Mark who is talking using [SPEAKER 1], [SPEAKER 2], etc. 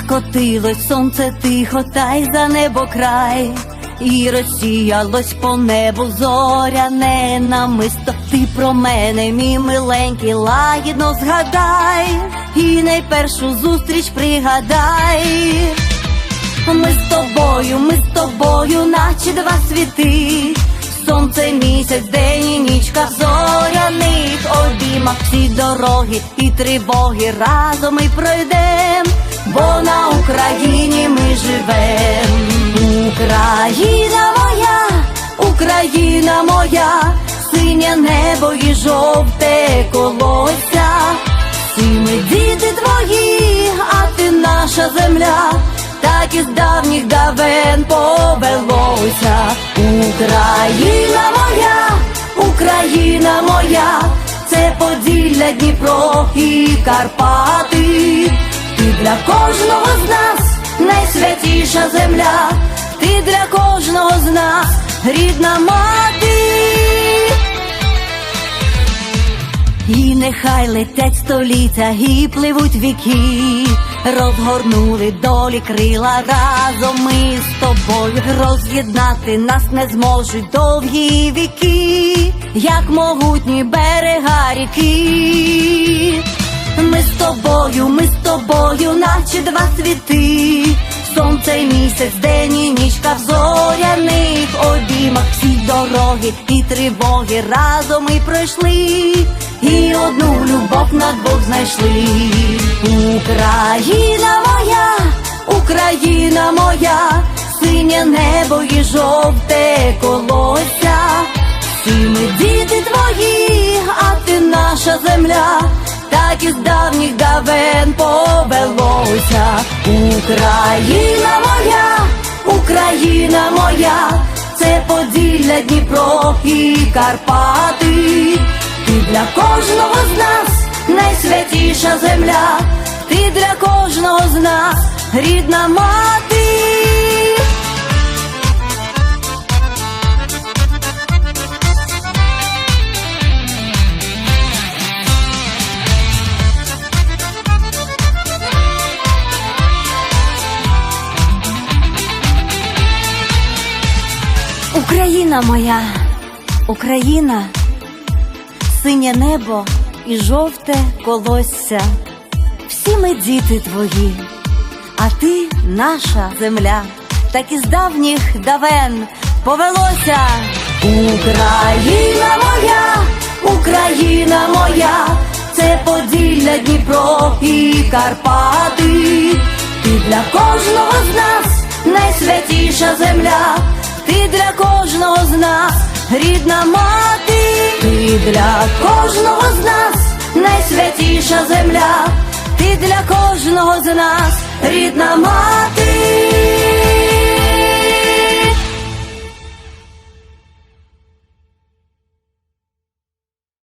[SPEAKER 1] скотилось сонце тихо, та й за небо край, і розсіялось по небу зоряне намисто. Ти про мене, мій миленький, лагідно згадай, і найпершу зустріч пригадай. Ми з тобою, ми з тобою, наче два світи. Сонце, місяць, день і нічка зоряних обіймах всі дороги і тривоги разом ми пройдем, живем. Україна моя, Україна моя, синє небо і жовте колося. Всі ми діти твої, а ти наша земля, так із давніх давен повелося. Україна моя, Україна моя, це Поділля, Дніпро і Карпати. Ти для кожного з нас найсвятіша земля, ти для кожного з нас рідна мати. І нехай летять століття і пливуть віки, розгорнули долі крила разом ми з тобою. Роз'єднати нас не зможуть довгі віки, як могутні берега ріки. Ми з тобою, ми з тобою, наче два світи. Сонце місяць, день і нічка в зоряних обіймах всі дороги і тривоги разом ми пройшли, і одну любов на двох знайшли. Україна моя, Україна моя, синє небо і жовте колося. Всі ми діти твої, а ти наша земля, із давніх давен повелося. Україна моя, Україна моя, це Поділля, Дніпро і Карпати. Ти для кожного з нас найсвятіша земля, ти для кожного з нас рідна мати. Україна моя, Україна, синє небо і жовте колосся. Всі ми діти твої, а ти наша земля, так із давніх давен повелося. Україна моя, Україна моя, це Поділля, Дніпро і Карпати. Ти для кожного з нас найсвятіша земля, ти для кожного з нас рідна мати, ти для кожного з нас найсвятіша земля, ти для кожного з нас рідна мати.